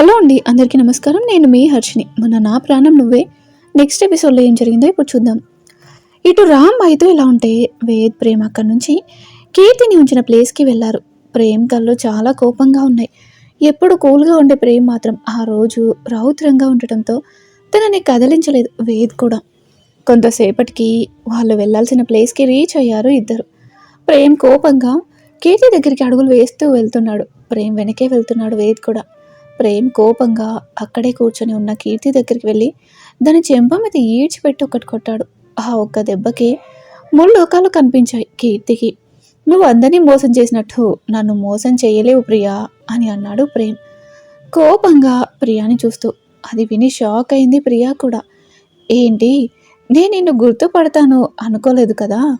Hello అండి అందరికీ నమస్కారం. నేను మీ హర్షిని మన నా ప్రాణం నువ్వే. నెక్స్ట్ ఎపిసోడ్లో ఏం జరిగిందో ఇప్పుడు చూద్దాం. ఇటు రామ్ అయితే ఇలా ఉంటే వేద్ ప్రేమ అక్కడి నుంచి కీర్తిని ఉంచిన ప్లేస్కి వెళ్ళారు. ప్రేమ్ కళ్ళు చాలా కోపంగా ఉన్నాయి. ఎప్పుడు కూల్గా ఉండే ప్రేమ్ మాత్రం ఆ రోజు రౌద్రంగా ఉండటంతో తనని కదిలించలేదు వేద్ కూడా. కొంతసేపటికి వాళ్ళు వెళ్ళాల్సిన ప్లేస్కి రీచ్ అయ్యారు ఇద్దరు. ప్రేమ్ కోపంగా కీర్తి దగ్గరికి అడుగులు వేస్తూ వెళ్తున్నాడు. ప్రేమ్ వెనకే వెళ్తున్నాడు వేద్ కూడా. ప్రేమ్ కోపంగా అక్కడే కూర్చొని ఉన్న కీర్తి దగ్గరికి వెళ్ళి దాని చెంప మీద ఈడ్చిపెట్టి ఒకటి కొట్టాడు. ఆ ఒక్క దెబ్బకి ముళ్ళోకాలు కనిపించాయి కీర్తికి. నువ్వు అందరినీ మోసం చేసినట్టు నన్ను మోసం చేయలేవు ప్రియా అని అన్నాడు ప్రేమ్. కోపంగా ప్రియాని చూస్తూ. అది విని షాక్ అయింది ప్రియా కూడా. ఏంటి? నేను నిన్ను గుర్తుపడతాను అనుకోలేదు కదా?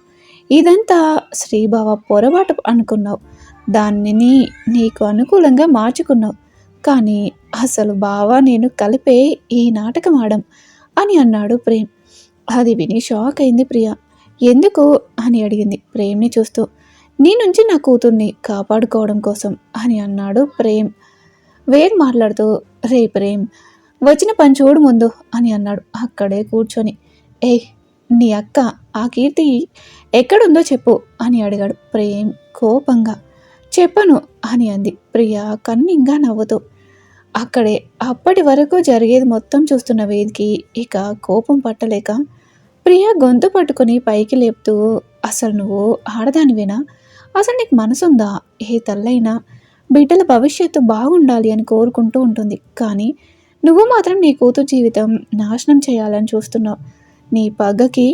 ఇదంతా శ్రీబావ పొరపాటు అనుకున్నావు. దానిని నీకు అనుకూలంగా మార్చుకున్నావు. కానీ అసలు బావా నేను కలిపే ఈ నాటకం ఆడం అని అన్నాడు ప్రేమ్. అది విని షాక్ అయింది ప్రియ. ఎందుకు? అని అడిగింది ప్రేమ్ని చూస్తూ. నీ నుంచి నా కూతుర్ని కాపాడుకోవడం కోసం అని అన్నాడు ప్రేమ్. వేర్ మాట్లాడుతూ రే ప్రేమ్ వచ్చిన పని చూడు ముందు అని అన్నాడు అక్కడే కూర్చొని. ఏ నీ అక్క ఆ కీర్తి ఎక్కడుందో చెప్పు అని అడిగాడు ప్రేమ్ కోపంగా. చెప్పను అని అంది ప్రియా కన్నింగా నవ్వుతూ. అక్కడే అప్పటి వరకు జరిగేది మొత్తం చూస్తున్న వేదికి ఇక కోపం పట్టలేక ప్రియ గొంతు పట్టుకుని పైకి లేపుతూ అసలు నువ్వు ఆడదానివేనా? అసలు నీకు మనసుందా? ఏ తల్లైనా బిడ్డల భవిష్యత్తు బాగుండాలి అని కోరుకుంటూ ఉంటుంది. కానీ నువ్వు మాత్రం నీ కూతురు జీవితం నాశనం చేయాలని చూస్తున్నావు. నీ పగ్గకి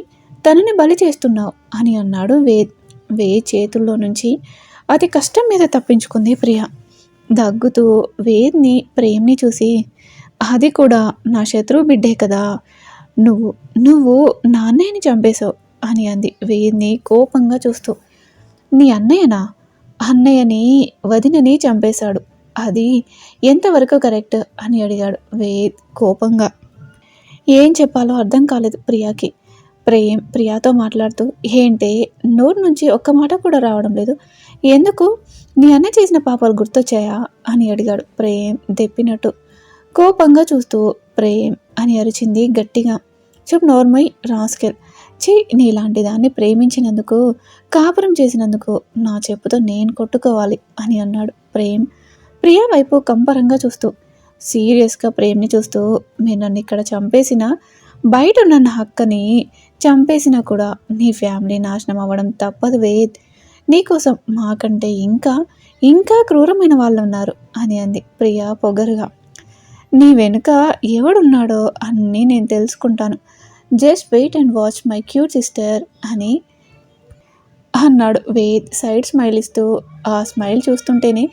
తనని బలి చేస్తున్నావు అని అన్నాడు వే వే చేతుల్లో నుంచి అతి కష్టం మీద తప్పించుకుంది ప్రియ. దగ్గుతూ వేద్ని ప్రేమ్ని చూసి అది కూడా నా శత్రువు బిడ్డే కదా. నువ్వు నువ్వు నాన్నయ్యని చంపేశావు అని అంది వేద్ని కోపంగా చూస్తూ. నీ అన్నయ్యనా? అన్నయ్యని వదినని చంపేశాడు. అది ఎంతవరకు కరెక్ట్? అని అడిగాడు వేద్ కోపంగా. ఏం చెప్పాలో అర్థం కాలేదు ప్రియాకి. ప్రేమ్ ప్రియాతో మాట్లాడుతూ ఏంటే నోరు నుంచి ఒక్క మాట కూడా రావడం లేదు. ఎందుకు? నీ అన్న చేసిన పాపాలు గుర్తొచ్చాయా అని అడిగాడు ప్రేమ్ దెప్పినట్టు. కోపంగా చూస్తూ ప్రేమ్ అని అరిచింది గట్టిగా. చూపు నోర్మై రాస్కెల్ ఛీ నీలాంటి దాన్ని ప్రేమించినందుకు కాపురం చేసినందుకు నా చెప్పుతో నేను కొట్టుకోవాలి అని అన్నాడు ప్రేమ్. ప్రియా వైపు కంపరంగా చూస్తూ సీరియస్గా ప్రేమ్ని చూస్తూ మీరు నన్ను ఇక్కడ చంపేసిన బయట ఉన్న నా అక్కని చంపేసినా కూడా నీ ఫ్యామిలీ నాశనం అవ్వడం తప్పదు వేద్. నీకోసం మాకంటే ఇంకా ఇంకా క్రూరమైన వాళ్ళు ఉన్నారు అని అంది ప్రియా పొగరుగా. నీ వెనుక ఎవడున్నాడో అన్నీ నేను తెలుసుకుంటాను. Just wait and watch my cute sister అని అన్నాడు. వేద్ సైడ్ స్మైల్ ఇస్తూ ఆ స్మైల్ చూస్తుంటేనే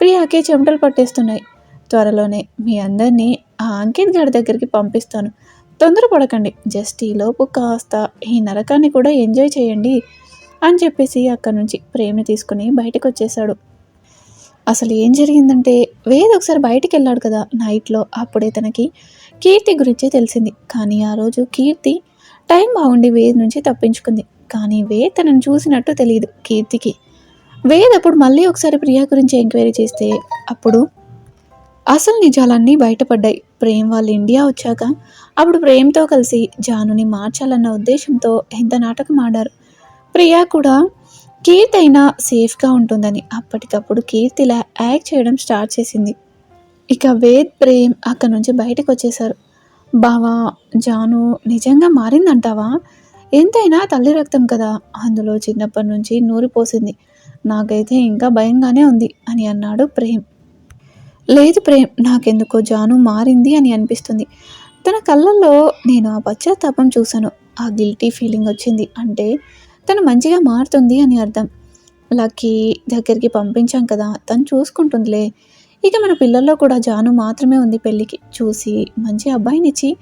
ప్రియాకే చెమటలు పట్టేస్తున్నాయి. త్వరలోనే మీ అందరినీ ఆ అంకిత్ గారి దగ్గరికి పంపిస్తాను. తొందరపడకండి. జస్ట్ ఈలోపు కాస్త ఈ నరకాన్ని కూడా ఎంజాయ్ చేయండి. అని చెప్పేసి అక్కడి నుంచి ప్రేమ్ని తీసుకుని బయటకు వచ్చేసాడు అసలు ఏం జరిగిందంటే వేద్ ఒకసారి బయటికి వెళ్ళాడు కదా నైట్లో. అప్పుడే తనకి కీర్తి గురించే తెలిసింది. కానీ ఆ రోజు కీర్తి టైం బాగుండి వేద్ నుంచి తప్పించుకుంది. కానీ వేద్ తనను చూసినట్టు తెలియదు కీర్తికి. వేద్ అప్పుడు మళ్ళీ ఒకసారి ప్రియా గురించి ఎంక్వైరీ చేస్తే అప్పుడు అసలు నిజాలన్నీ బయటపడ్డాయి. ప్రేమ్ వాళ్ళు ఇండియా వచ్చాక అప్పుడు ప్రేమ్తో కలిసి జానుని మార్చాలన్న ఉద్దేశంతో ఎంత నాటకం ఆడారు. ప్రియా కూడా కీర్తి అయినా సేఫ్గా ఉంటుందని అప్పటికప్పుడు కీర్తిలా యాక్ట్ చేయడం స్టార్ట్ చేసింది. ఇక వేద్ ప్రేమ్ అక్కడి నుంచి బయటకు వచ్చేశారు. బావా జాను నిజంగా మారిందంటావా? ఎంతైనా తల్లి రక్తం కదా. అందులో చిన్నప్పటి నుంచి నూరిపోసింది నాకైతే ఇంకా భయంగానే ఉంది అని అన్నాడు ప్రేమ్. లేదు ప్రేమ్ నాకెందుకో జాను మారింది అని అనిపిస్తుంది. తన కళ్ళల్లో నేను ఆ పశ్చాత్తాపం చూశాను. ఆ గిల్టీ ఫీలింగ్ వచ్చింది. అంటే తను మంచిగా మారుతుంది అని అర్థం. లక్కీ దగ్గరికి పంపించాం కదా తను చూసుకుంటుందిలే. ఇక మన పిల్లల్లో కూడా జాను మాత్రమే ఉంది పెళ్ళికి. చూసి మంచి అబ్బాయినిచ్చి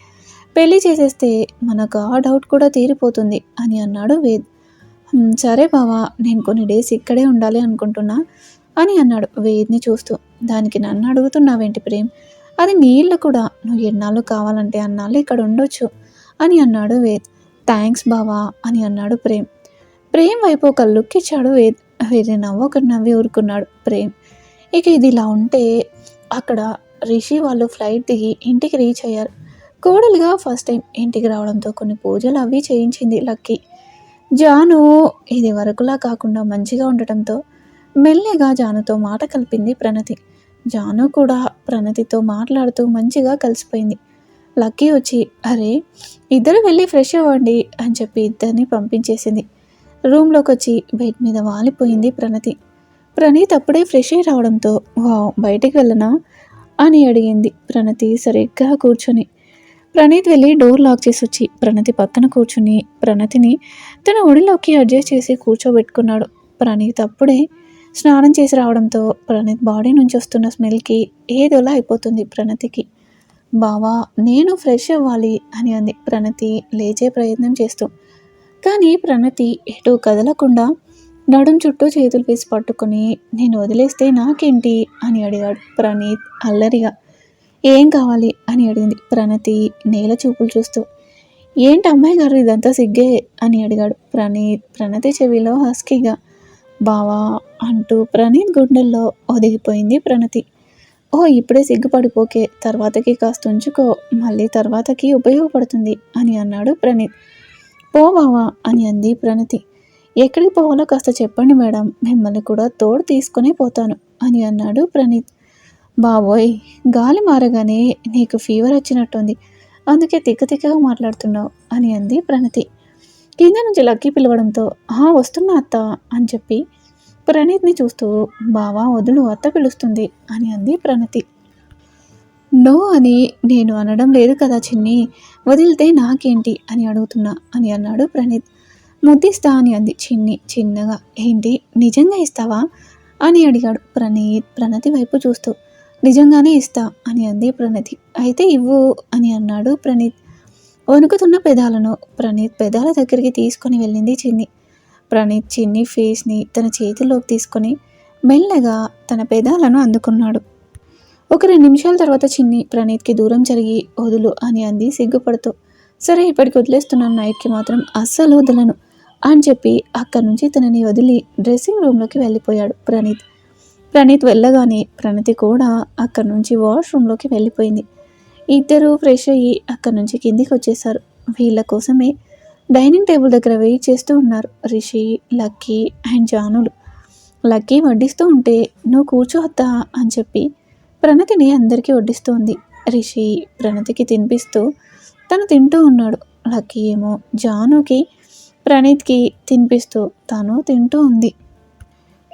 పెళ్ళి చేసేస్తే మనకు ఆ డౌట్ కూడా తీరిపోతుంది అని అన్నాడు వేద్. సరే బావా నేను కొన్ని డేస్ ఇక్కడే ఉండాలి అనుకుంటున్నా అని అన్నాడు వేద్ని చూస్తూ. దానికి నన్ను అడుగుతున్నావేంటి ప్రేమ్? అది నీ ఇల్లు కూడా. నువ్వు ఎన్నాళ్ళు కావాలంటే అన్నాళ్ళు ఇక్కడ ఉండొచ్చు అని అన్నాడు వేద్. థ్యాంక్స్ బావా అని అన్నాడు ప్రేమ్. ప్రేమ్ వైపు ఒక లుక్ ఇచ్చాడు. వేరే నవ్వు ఒకటి నవ్వి ఊరుకున్నాడు ప్రేమ్. ఇక ఇది ఇలా ఉంటే అక్కడ రిషి వాళ్ళు ఫ్లైట్ దిగి ఇంటికి రీచ్ అయ్యారు. కోడలుగా ఫస్ట్ టైం ఇంటికి రావడంతో కొన్ని పూజలు అవి చేయించింది లక్కీ. జాను ఇది వరకులా కాకుండా మంచిగా ఉండటంతో మెల్లగా జానుతో మాట కలిపింది ప్రణతి. జాను కూడా ప్రణతితో మాట్లాడుతూ మంచిగా కలిసిపోయింది. లక్కీ వచ్చి అరే ఇద్దరు వెళ్ళి ఫ్రెష్ అవ్వండి అని చెప్పి ఇద్దరిని పంపించేసింది. రూమ్లోకి వచ్చి బెడ్ మీద వాలిపోయింది ప్రణతి. ప్రణీత్ అప్పుడే ఫ్రెష్ అయి రావడంతో వావ్ బయటికి వెళ్ళనా? అని అడిగింది ప్రణతి సరిగ్గా కూర్చొని. ప్రణీత్ వెళ్ళి డోర్ లాక్ చేసి వచ్చి ప్రణతి పక్కన కూర్చుని ప్రణతిని తన ఒడిలోకి అడ్జస్ట్ చేసి కూర్చోబెట్టుకున్నాడు. ప్రణీత్ అప్పుడే స్నానం చేసి రావడంతో ప్రణీత్ బాడీ నుంచి వస్తున్న స్మెల్కి ఏదోలా అయిపోతుంది ప్రణతికి. బావా నేను ఫ్రెష్ అవ్వాలి అని అంది ప్రణతి లేచే ప్రయత్నం చేస్తూ. కానీ ప్రణతి ఎటు కదలకుండా నడుం చుట్టూ చేతులు వేసి పట్టుకుని నేను వదిలేస్తే నాకేంటి? అని అడిగాడు. ప్రణీత్ అల్లరిగా. ఏం కావాలి? అని అడిగింది. ప్రణతి నేల చూపులు చూస్తూ. ఏంటి అమ్మాయి గారు? ఇదంతా సిగ్గే? అని అడిగాడు. ప్రణీత్ ప్రణతి చెవిలో హస్కీగా. బావా అంటూ ప్రణీత్ గుండెల్లో ఒదిగిపోయింది ప్రణతి. ఓ ఇప్పుడే సిగ్గుపడిపోకే తర్వాతకి కాస్త ఉంచుకో మళ్ళీ తర్వాతకి ఉపయోగపడుతుంది అని అన్నాడు ప్రణీత్. పోమావా అని అంది ప్రణతి. ఎక్కడికి పోవాలో కాస్త చెప్పండి మేడం మిమ్మల్ని కూడా తోడు తీసుకునే పోతాను అని అన్నాడు ప్రణీత్. బాబోయ్ గాలి మారగానే నీకు ఫీవర్ వచ్చినట్టుంది అందుకే తిక్క తిక్కగా మాట్లాడుతున్నావు అని అంది ప్రణతి. కింద నుంచి లక్కీ పిలవడంతో ఆ వస్తున్నా అత్త అని చెప్పి ప్రణీత్ని చూస్తూ బావా వదులు అత్త పిలుస్తుంది అని అంది ప్రణతి. నో అని నేను అనడం లేదు కదా చిన్ని. వదిలితే నాకేంటి అని అడుగుతున్నా అని అన్నాడు ప్రణీత్. ముద్దిస్తా అని అంది చిన్ని చిన్నగా. ఏంటి? నిజంగా ఇస్తావా? అని అడిగాడు ప్రణీత్ ప్రణతి వైపు చూస్తూ. నిజంగానే ఇస్తా అని అంది ప్రణతి. అయితే ఇవ్వు అని అన్నాడు ప్రణీత్. వణుకుతున్న పెదాలను ప్రణీత్ పెదాల దగ్గరికి తీసుకొని వెళ్ళింది చిన్ని. ప్రణీత్ చిన్ని ఫేస్ని తన చేతిలోకి తీసుకొని మెల్లగా తన పెదాలను అందుకున్నాడు. ఒక రెండు నిమిషాల తర్వాత చిన్ని ప్రణీత్కి దూరం జరిగి వదులు అని అంది సిగ్గుపడుతూ. సరే ఇప్పటికి వదిలేస్తున్నాను నైట్కి మాత్రం అస్సలు వదలను అని చెప్పి అక్కడి నుంచి తనని వదిలి డ్రెస్సింగ్ రూమ్లోకి వెళ్ళిపోయాడు ప్రణీత్. ప్రణీత్ వెళ్ళగానే ప్రణతి కూడా అక్కడి నుంచి వాష్రూమ్లోకి వెళ్ళిపోయింది. ఇద్దరు ఫ్రెష్ అయ్యి అక్కడి నుంచి కిందికి వచ్చేసారు వీళ్ళ కోసమే డైనింగ్ టేబుల్ దగ్గర వెయిట్ చేస్తూ ఉన్నారు రిషి లక్కీ అండ్ జానులు. లక్కీ వడ్డిస్తూ ఉంటే నువ్వు కూర్చోవద్దా అని చెప్పి ప్రణతిని అందరికీ వడ్డిస్తోంది. రిషి ప్రణతికి తినిపిస్తూ తను తింటూ ఉన్నాడు. లక్కీ ఏమో జానుకి ప్రణీత్కి తినిపిస్తూ తను తింటూ ఉంది.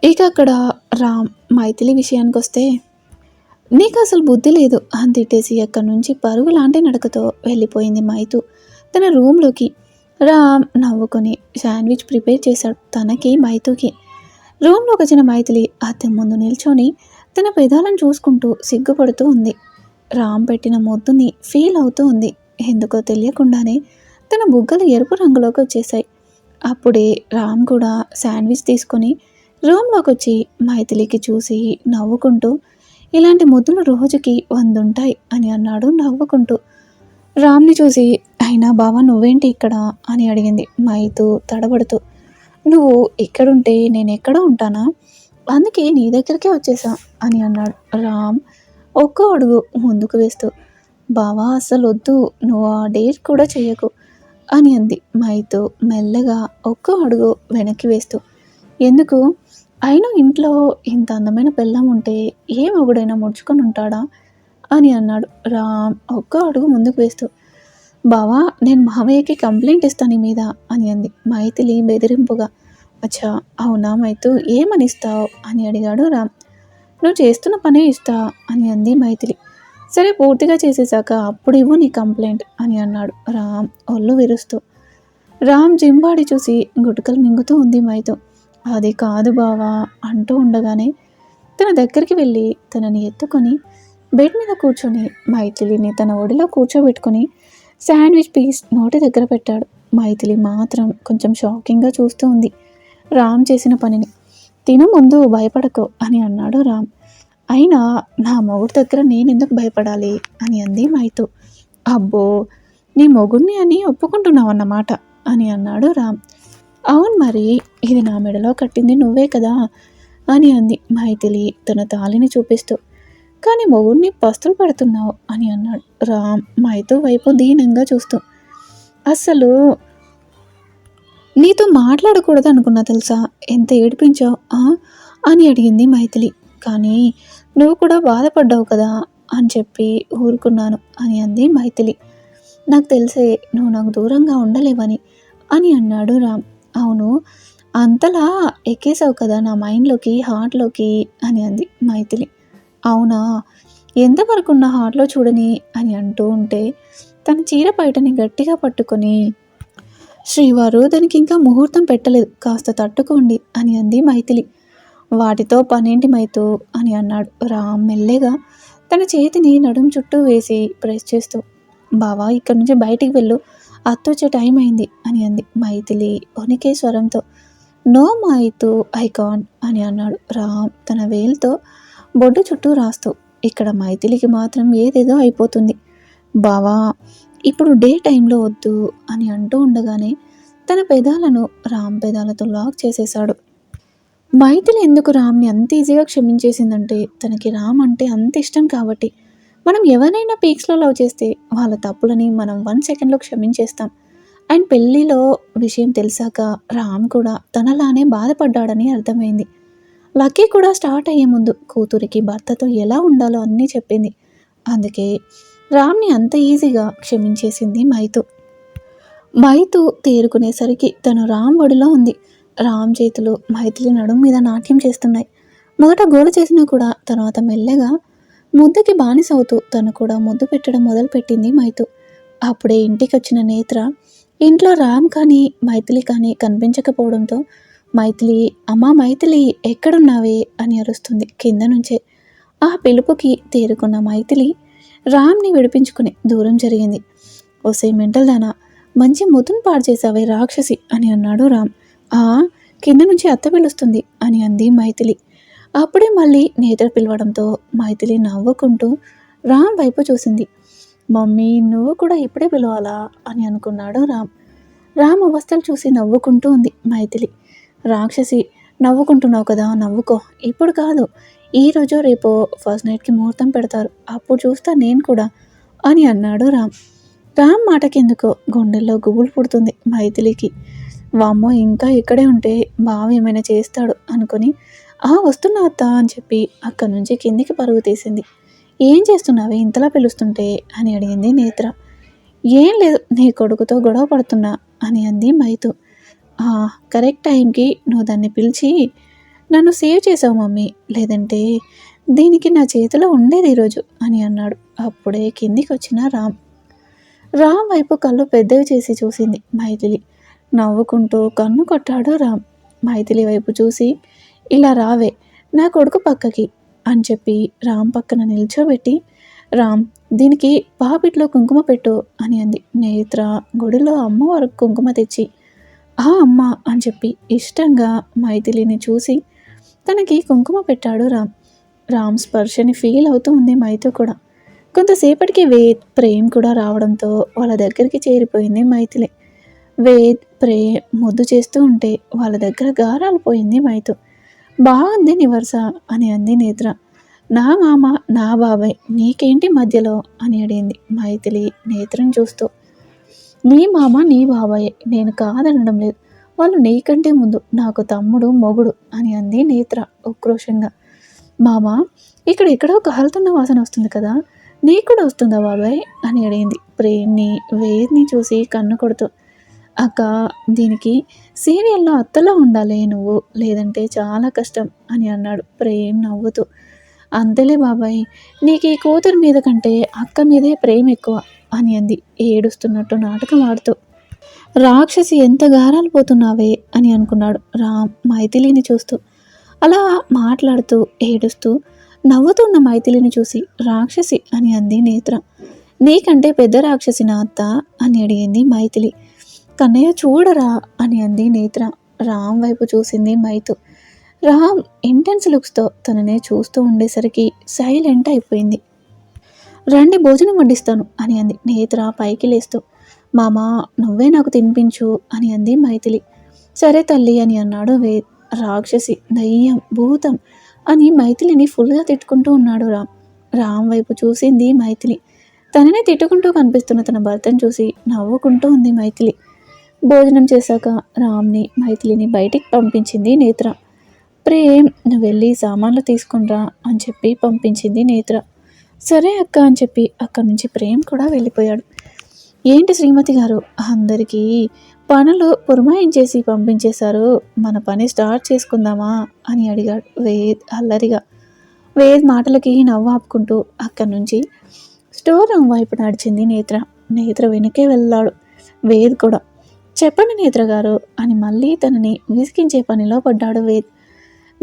ఇక అక్కడ రామ్ మైథిలి విషయానికి వస్తే నీకు అసలు బుద్ధి లేదు అని తిట్టేసి అక్కడి నుంచి పరుగు లాంటి నడకతో వెళ్ళిపోయింది మైతు తన రూమ్లోకి రామ్ నవ్వుకొని శాండ్విచ్ ప్రిపేర్ చేశాడు తనకి మైతుకి రూమ్లోకి వచ్చిన మైథిలి అద్దె ముందు నిల్చొని తన పెదాలను చూసుకుంటూ సిగ్గుపడుతూ ఉంది. రామ్ పెట్టిన ముద్దుని ఫీల్ అవుతూ ఉంది. ఎందుకో తెలియకుండానే తన బుగ్గలు ఎరుపు రంగులోకి వచ్చేసాయి అప్పుడే రామ్ కూడా శాండ్విచ్ తీసుకొని రూమ్లోకి వచ్చి మైథిలికి చూసి నవ్వుకుంటూ ఇలాంటి ముద్దులు రోజుకి వందుంటాయి అని అన్నాడు నవ్వుకుంటూ. రామ్ని చూసి అయినా బావ నువ్వేంటి ఇక్కడ? అని అడిగింది మైతూ తడబడుతూ. నువ్వు ఎక్కడుంటే నేను ఎక్కడ ఉంటానా? అందుకే నీ దగ్గరికే వచ్చేసా అని అన్నాడు. రామ్ ఒక్కో అడుగు ముందుకు వేస్తూ బావా అసలు వద్దు నువ్వు ఆ డేట్ కూడా చేయకు అని అంది. మైతో మెల్లగా ఒక్క అడుగు వెనక్కి వేస్తూ ఎందుకు? అయినా ఇంట్లో ఇంత అందమైన పెళ్ళం ఉంటే ఏ మొగుడైనా ముడుచుకొని ఉంటాడా? అని అన్నాడు. రామ్ ఒక్క అడుగు ముందుకు వేస్తూ బావా నేను మావయ్యకి కంప్లైంట్ ఇస్తాను నీ మీద అని అంది. మైథిలి బెదిరింపుగా అచ్చా అవునా మైతు ఏమని ఇస్తావు అని అడిగాడు రామ్. నువ్వు చేస్తున్న పనే ఇస్తా అని అంది మైథిలి. సరే పూర్తిగా చేసేసాక అప్పుడు ఇవ్వు నీ కంప్లైంట్ అని అన్నాడు రామ్ ఒళ్ళు విరుస్తూ. రామ్ జింబాడి చూసి గుటకలు మింగుతూ ఉంది మైతో. అది కాదు బావా అంటూ ఉండగానే తన దగ్గరికి వెళ్ళి తనని ఎత్తుకొని బెడ్ మీద కూర్చొని మైథిలిని తన ఒడిలో కూర్చోబెట్టుకొని శాండ్విచ్ పీస్ నోటి దగ్గర పెట్టాడు. మైథిలి మాత్రం కొంచెం షాకింగ్గా చూస్తూ ఉంది. రామ్ చేసిన పనిని. తిను ముందు భయపడకు అని అన్నాడు రామ్. అయినా నా మొగుడు దగ్గర నేను ఎందుకు భయపడాలి అని అంది మైతు. అబ్బో నీ మొగుడిని అని ఒప్పుకుంటున్నావు అన్నమాట అని అన్నాడు రామ్. అవును మరి ఇది నా మెడలో కట్టింది నువ్వే కదా అని అంది మైథిలి తన తాలిని చూపిస్తూ. కానీ మొగుడిని పస్తులు పెడుతున్నావు అని అన్నాడు. రామ్ మైతో వైపు దీనంగా చూస్తూ. అస్సలు నీతో మాట్లాడకూడదు అనుకున్నా తెలుసా? ఎంత ఏడిపించావు ఆ? అని అడిగింది మైథిలి. కానీ నువ్వు కూడా బాధపడ్డావు కదా అని చెప్పి ఊరుకున్నాను అని అంది మైథిలి. నాకు తెలిసే నువ్వు నాకు దూరంగా ఉండలేవని అని అన్నాడు రామ్. అవును అంతలా ఎక్కేసావు కదా నా మైండ్లోకి హార్ట్లోకి అని అంది మైథిలి. అవునా? ఎంతవరకు నా హార్ట్లో చూడని అని అంటూ ఉంటే తన చీర బయటని గట్టిగా పట్టుకొని శ్రీవారు దానికి ఇంకా ముహూర్తం పెట్టలేదు. కాస్త తట్టుకోండి అని అంది మైథిలి. వాటితో పనేంటి మైతు? అని అన్నాడు రామ్ మెల్లగా తన చేతిని నడుం చుట్టూ వేసి ప్రెస్ చేస్తూ. బావా ఇక్కడి నుంచి బయటికి వెళ్ళు. అత్తొచ్చే టైం అయింది అని అంది మైథిలి వణికే స్వరంతో. నో మైతు ఐ కాన్ అని అన్నాడు రామ్ తన వేలుతో. బొడ్డు చుట్టూ రాస్తూ ఇక్కడ మైథిలికి మాత్రం ఏదేదో అయిపోతుంది. బావా ఇప్పుడు డే టైంలో వద్దు అని అంటూ ఉండగానే తన పెదాలను రామ్ పెదాలతో లాక్ చేసేశాడు. మైథిలి ఎందుకు రామ్ని అంత ఈజీగా క్షమించేసిందంటే తనకి రామ్ అంటే అంత ఇష్టం కాబట్టి. మనం ఎవరైనా పీక్స్లో లవ్ చేస్తే వాళ్ళ తప్పులని మనం వన్ సెకండ్లో క్షమించేస్తాం. అండ్ పెళ్ళిలో విషయం తెలిసాక రామ్ కూడా తనలానే బాధపడ్డాడని అర్థమైంది. లక్కీ కూడా స్టార్ట్ అయ్యే ముందు కూతురికి భర్తతో ఎలా ఉండాలో అన్నీ చెప్పింది. అందుకే రామ్ని అంత ఈజీగా క్షమించేసింది మైతు. మైతు తేరుకునేసరికి తను రామ్ ఒడిలో ఉంది. రామ్ చేతులు మైథిలి నడుం మీద నాట్యం చేస్తున్నాయి. మొదట గోల చేసినా కూడా తర్వాత మెల్లగా ముద్దుకి బానిస అవుతూ తను కూడా ముద్దు పెట్టడం మొదలుపెట్టింది మైతు. అప్పుడే ఇంటికి వచ్చిన నేత్ర ఇంట్లో రామ్ కానీ మైథిలి కానీ కనిపించకపోవడంతో మైథిలి అమ్మా మైథిలి ఎక్కడున్నావే? అని అరుస్తుంది కింద నుంచే. ఆ పిలుపుకి తేరుకున్న మైథిలి రామ్ని విడిపించుకుని దూరం జరిగింది. ఓసే మెంటల్ దానా? మంచి ముతును పాడు చేసావే రాక్షసి అని అన్నాడు రామ్. ఆ కింద నుంచి అత్త పిలుస్తుంది అని అంది మైథిలి. అప్పుడే మళ్ళీ నేత్ర పిలవడంతో మైథిలి నవ్వుకుంటూ రామ్ వైపు చూసింది. మమ్మీ నువ్వు కూడా ఇప్పుడే పిలవాలా? అని అనుకున్నాడు రామ్. రామ్ అవస్థలు చూసి నవ్వుకుంటూ ఉంది మైథిలి. రాక్షసి నవ్వుకుంటున్నావు కదా నవ్వుకో. ఇప్పుడు కాదు. ఈరోజు రేపు ఫస్ట్ నైట్కి ముహూర్తం పెడతారు. అప్పుడు చూస్తా నేను కూడా అని అన్నాడు రామ్. రామ్ మాటకెందుకో? గుండెల్లో గుబులు పుడుతుంది మైథిలికి. వామ్మో ఇంకా ఇక్కడే ఉంటే బావ ఏమైనా చేస్తాడు అనుకుని ఆ వస్తున్నా అత్త అని చెప్పి అక్కడి నుంచి కిందికి పరుగు తీసింది. ఏం చేస్తున్నావే? ఇంతలా పిలుస్తుంటే అని అడిగింది నేత్ర. ఏం లేదు నీ కొడుకుతో గొడవ పడుతున్నా అని అంది మైతు కరెక్ట్ టైంకి నువ్వు దాన్ని పిలిచి నన్ను సేవ్ చేసావు మమ్మీ. లేదంటే దీనికి నా చేతిలో ఉండేది ఈరోజు అని అన్నాడు. అప్పుడే కిందికి వచ్చిన రామ్. రామ్ వైపు కళ్ళు పెద్దవి చేసి చూసింది మైథిలి. నవ్వుకుంటూ కన్ను కొట్టాడు రామ్. మైథిలి వైపు చూసి ఇలా రావే నా కొడుకు పక్కకి అని చెప్పి రామ్ పక్కన నిల్చోబెట్టి రామ్ దీనికి పాపిట్లో కుంకుమ పెట్టు అని అంది. నేత్ర గుడిలో అమ్మవారు కుంకుమ తెచ్చి ఆ అమ్మ అని చెప్పి ఇష్టంగా మైథిలిని చూసి తనకి కుంకుమ పెట్టాడు రామ్. రామ్ స్పర్శని ఫీల్ అవుతూ ఉంది మైతో కూడా. కొంతసేపటికి వేద్ ప్రేమ్ కూడా రావడంతో వాళ్ళ దగ్గరికి చేరిపోయింది మైథిలి. వేద్ ప్రేమ్ ముద్దు చేస్తూ ఉంటే వాళ్ళ దగ్గర గారాలు పోయింది మైతు. బాగుంది నివర్స అని అంది నేత్ర. నా మామ నా బాబాయ్ నీకేంటి మధ్యలో? అని అడిగింది మైథిలి నేత్రం చూస్తూ. నీ మామ నీ బాబాయ్ నేను కాదనడం లేదు. వాళ్ళు నీకంటే ముందు నాకు తమ్ముడు మొగుడు అని అంది నేత్ర ఉక్రోషంగా. మామ ఇక్కడ ఎక్కడో కాలుతున్న వాసన వస్తుంది కదా నీకు కూడా వస్తుందా బాబాయ్? అని అడిగింది. ప్రేమ్ని వేద్ని చూసి కన్ను కొడుతూ. అక్క దీనికి సీరియల్లో అత్తలా ఉండాలి నువ్వు లేదంటే చాలా కష్టం అని అన్నాడు ప్రేమ్ నవ్వుతూ. అంతేలే బాబాయ్ నీకు ఈ కూతురు మీద కంటే అక్క మీదే ప్రేమ ఎక్కువ. అని అంది. ఏడుస్తున్నట్టు నాటకం ఆడుతూ. రాక్షసి ఎంత గారాలు పోతున్నావే అని అనుకున్నాడు రామ్ మైథిలిని చూస్తూ. అలా మాట్లాడుతూ ఏడుస్తూ నవ్వుతున్న మైథిలిని చూసి రాక్షసి అని అంది నేత్ర. నీకంటే పెద్ద రాక్షసి నా అత్త అని అడిగింది మైథిలి. కన్నయ్య చూడరా అని అంది నేత్ర. రామ్ వైపు చూసింది మైతు. రామ్ ఇంటెన్స్ లుక్స్తో తననే చూస్తూ ఉండేసరికి సైలెంట్ అయిపోయింది. రండి భోజనం వడ్డిస్తాను అని అంది. నేత్ర పైకి లేస్తూ. మామ నువ్వే నాకు తినిపించు అని అంది మైథిలి. సరే తల్లి అని అన్నాడు వే రాక్షసి. దయ్యం భూతం అని మైథిలిని ఫుల్గా తిట్టుకుంటూ ఉన్నాడు రామ్. రామ్ వైపు చూసింది మైథిలి. తననే తిట్టుకుంటూ కనిపిస్తున్న తన భర్తను చూసి నవ్వుకుంటూ ఉంది మైథిలి. భోజనం చేశాక రామ్ని మైథిలిని బయటికి పంపించింది నేత్ర. ప్రేమ్ నువ్వు వెళ్ళి సామాన్లు తీసుకునిరా అని చెప్పి పంపించింది నేత్ర. సరే అక్క అని చెప్పి అక్కడి నుంచి ప్రేమ్ కూడా వెళ్ళిపోయాడు. ఏంటి శ్రీమతి గారు? అందరికీ పనులు పురమాయించేసి పంపించేశారు. మన పని స్టార్ట్ చేసుకుందామా అని అడిగాడు వేద్ అల్లరిగా. వేద్ మాటలకి నవ్వు ఆపుకుంటూ అక్కడి నుంచి స్టోర్ రూమ్ వైపు నడిచింది నేత్ర. నేత్ర వెనకే వెళ్ళాడు. వేద్ కూడా చెప్పండి నేత్ర గారు అని మళ్ళీ తనని విసిగించే పనిలో పడ్డాడు వేద్.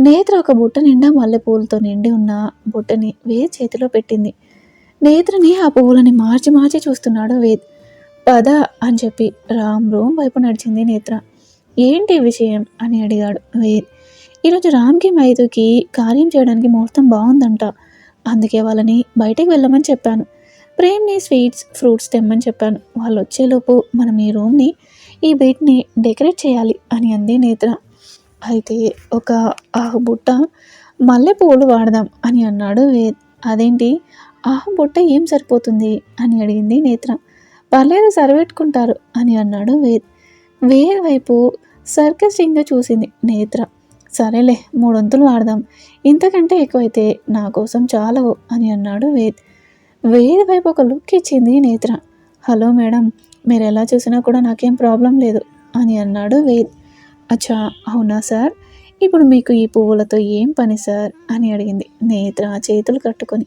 నేత్ర ఒక బుట్ట నిండా మల్లెపూలతో నిండి ఉన్న బుట్టని వేద్ చేతిలో పెట్టింది. నేత్రని ఆ పువ్వులని మార్చి మార్చి చూస్తున్నాడు వేద్. పద అని చెప్పి రామ్ రూమ్ వైపు నడిచింది నేత్ర. ఏంటి విషయం అని అడిగాడు వేద్. ఈరోజు రామ్కి మైదుకి కార్యం చేయడానికి ముహూర్తం బాగుందంట. అందుకే వాళ్ళని బయటకు వెళ్ళమని చెప్పాను. ప్రేమ్ని స్వీట్స్ ఫ్రూట్స్ తెమ్మని చెప్పాను. వాళ్ళు వచ్చేలోపు మనం ఈ రూమ్ని ఈ బీట్ని డెకరేట్ చేయాలి అని అంది నేత్ర. అయితే ఒక ఆహుబుట్ట మల్లె పువ్వులు వాడదాం అని అన్నాడు వేద్. అదేంటి? ఆహుబుట్ట ఏం సరిపోతుంది అని అడిగింది నేత్ర. పర్లేదు సరిపెట్టుకుంటారు అని అన్నాడు వేద్. వేద్ వైపు సర్కస్టింగ్గా చూసింది నేత్ర. సరేలే మూడొంతులు వాడదాం. ఇంతకంటే ఎక్కువైతే నా కోసం చాలవు అని అన్నాడు వేద్. వేద్ వైపు ఒక లుక్ ఇచ్చింది నేత్ర. హలో మేడం మీరు ఎలా చూసినా కూడా నాకేం ప్రాబ్లం లేదు అని అన్నాడు వేద్. అచ్చా అవునా సార్? ఇప్పుడు మీకు ఈ పువ్వులతో ఏం పని సార్? అని అడిగింది. నేత్ర చేతులు కట్టుకొని.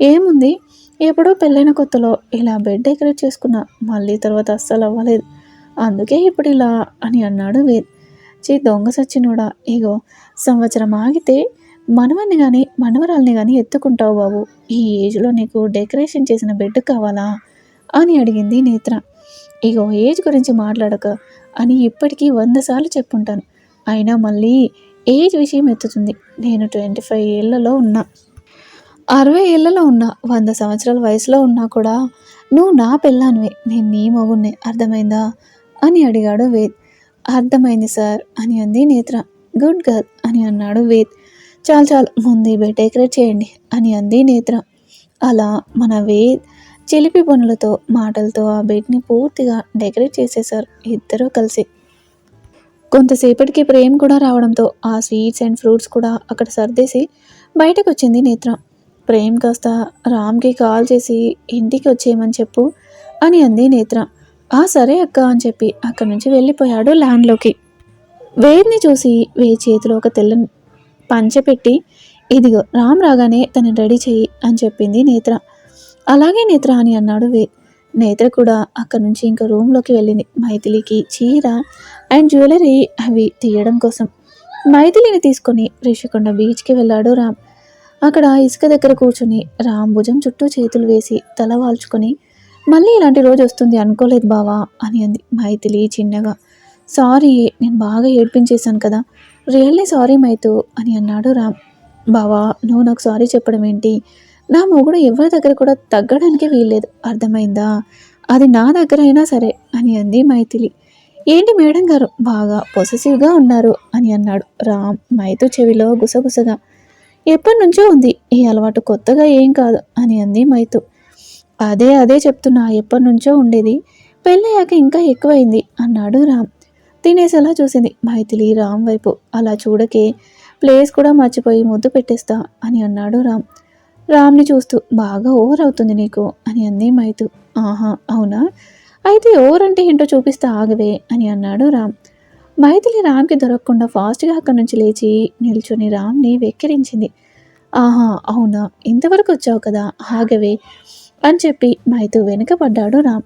ఏముంది? ఎప్పుడో పెళ్ళైన కొత్తలో ఇలా బెడ్ డెకరేట్ చేసుకున్నా మళ్ళీ తర్వాత అస్సలు అవ్వలేదు. అందుకే ఇప్పుడు ఇలా అని అన్నాడు వీర్. చీ దొంగ సచ్చినోడా? ఇగో సంవత్సరం ఆగితే మనవన్ని కానీ మనవరాల్ని కానీ ఎత్తుకుంటావు బాబు. ఈ ఏజ్లో నీకు డెకరేషన్ చేసిన బెడ్ కావాలా? అని అడిగింది నేత్ర. ఇగో ఏజ్ గురించి మాట్లాడక. అని ఇప్పటికీ వంద సార్లు చెప్పుంటాను. అయినా మళ్ళీ ఏజ్ విషయం ఎత్తుతుంది. నేను ట్వంటీ ఫైవ్ ఏళ్ళలో ఉన్నా. అరవై ఏళ్ళలో ఉన్నా. వంద సంవత్సరాల వయసులో ఉన్నా కూడా నువ్వు నా పెళ్ళానివే. నేను నీ మొగుణ్ణి. అర్థమైందా? అని అడిగాడు వేద్. అర్థమైంది సార్ అని అంది నేత్ర. గుడ్ గర్ల్ అని అన్నాడు వేద్. చాలు చాలు ముందు బే బెడ్ డెకరేట్ చేయండి అని అంది నేత్ర. అలా మన వేద్ చిలిపి పనులతో మాటలతో ఆ బెడ్ని పూర్తిగా డెకరేట్ చేసేశారు ఇద్దరూ కలిసి. కొంతసేపటికి ప్రేమ్ కూడా రావడంతో ఆ స్వీట్స్ అండ్ ఫ్రూట్స్ కూడా అక్కడ సర్దేసి బయటకు వచ్చింది నేత్ర. ప్రేమ్ కాస్త రామ్కి కాల్ చేసి ఇంటికి వచ్చేయమని చెప్పు అని అంది నేత్ర. ఆ సరే అక్క అని చెప్పి అక్కడి నుంచి వెళ్ళిపోయాడు ల్యాండ్లోకి. వేద్ని చూసి వే చేతిలో ఒక తెల్ల పంచె పెట్టి ఇదిగో రామ్ రాగానే తను రెడీ చెయ్యి అని చెప్పింది నేత్ర. అలాగే నేత్ర అని అన్నాడు వే. నేత్ర కూడా అక్కడి నుంచి ఇంకా రూమ్లోకి వెళ్ళింది. మైథిలికి చీర అండ్ జ్యువెలరీ అవి తీయడం కోసం. మైథిలిని తీసుకొని రిషికొండ బీచ్కి వెళ్ళాడు రామ్. అక్కడ ఇసుక దగ్గర కూర్చొని రామ్ భుజం చుట్టూ చేతులు వేసి తల వాల్చుకొని మళ్ళీ ఇలాంటి రోజు వస్తుంది అనుకోలేదు బావా అని అంది మైథిలి చిన్నగా. సారీ నేను బాగా ఏడ్పించేశాను కదా. రియల్లీ సారీ మైతు అని అన్నాడు రామ్. బావా నువ్వు నాకు సారీ చెప్పడం ఏంటి? నా మొగుడు ఎవరి దగ్గర కూడా తగ్గడానికి వీల్లేదు. అర్థమైందా? అది నా దగ్గర అయినా సరే అని అంది మైథిలి. ఏంటి మేడం గారు? బాగా పొసెసివ్గా ఉన్నారు అని అన్నాడు రామ్ మైతు చెవిలో గుసగుసగా. ఎప్పటి నుంచో ఉంది ఈ అలవాటు కొత్తగా ఏం కాదు అని అంది మైతు అదే అదే చెప్తున్నా ఎప్పటి నుంచో ఉండేది. పెళ్ళయ్యాక ఇంకా ఎక్కువైంది అన్నాడు రామ్. తినేసేలా చూసింది మైథిలి రామ్ వైపు. అలా చూడకే ప్లేస్ కూడా మర్చిపోయి ముద్దు పెట్టేస్తా అని అన్నాడు రామ్. రామ్ని చూస్తూ బాగా ఓవర్ అవుతుంది నీకు అని అంది మైతు. ఆహా అవునా? అయితే ఓవర్ అంటే ఏంటో చూపిస్తే ఆగవే అని అన్నాడు రామ్. మైథిలి రామ్కి దొరకకుండా ఫాస్ట్గా అక్కడి నుంచి లేచి నిల్చొని రామ్ని వెక్కిరించింది. ఆహా అవునా? ఇంతవరకు వచ్చావు కదా ఆగవే అని చెప్పి మైతు వెనుకబడ్డాడు రామ్.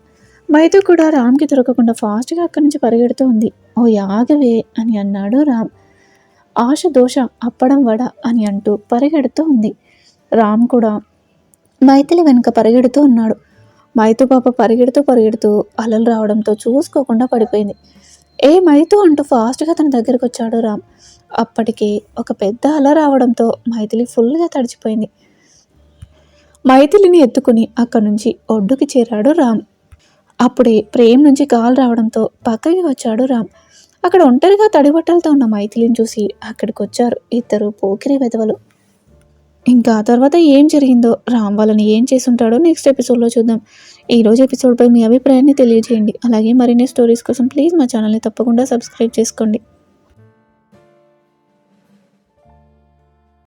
మైతు కూడా రామ్కి దొరకకుండా ఫాస్ట్గా అక్కడి నుంచి పరిగెడుతూ ఉంది. ఓ యాగవే అని అన్నాడు రామ్. ఆశ దోష అప్పడం వడ అని అంటూ పరిగెడుతూ ఉంది. రామ్ కూడా మైథిలి వెనుక పరిగెడుతూ ఉన్నాడు. మైతు పాప పరిగెడుతూ పరిగెడుతూ అలలు రావడంతో చూసుకోకుండా పడిపోయింది. ఏ మైతు అంటూ ఫాస్ట్గా తన దగ్గరికి వచ్చాడు రామ్. అప్పటికి ఒక పెద్ద అల రావడంతో మైథిలి ఫుల్గా తడిచిపోయింది. మైథిలిని ఎత్తుకుని అక్కడి నుంచి ఒడ్డుకి చేరాడు రామ్. అప్పుడే ప్రేమ్ నుంచి కాల్ రావడంతో పక్కకి వచ్చాడు రామ్. అక్కడ ఒంటరిగా తడిబట్టలతో ఉన్న మైథిలిని చూసి అక్కడికి వచ్చారు ఇద్దరు పోకిరి వెధవలు. ఇంకా ఆ తర్వాత ఏం జరిగిందో రామ్ వాళ్ళని ఏం చేస్తుంటాడో నెక్స్ట్ ఎపిసోడ్లో చూద్దాం. ఈ రోజు ఎపిసోడ్పై మీ అభిప్రాయాన్ని తెలియజేయండి. అలాగే మరిన్ని స్టోరీస్ కోసం ప్లీజ్ మా ఛానల్ని తప్పకుండా సబ్స్క్రైబ్ చేసుకోండి.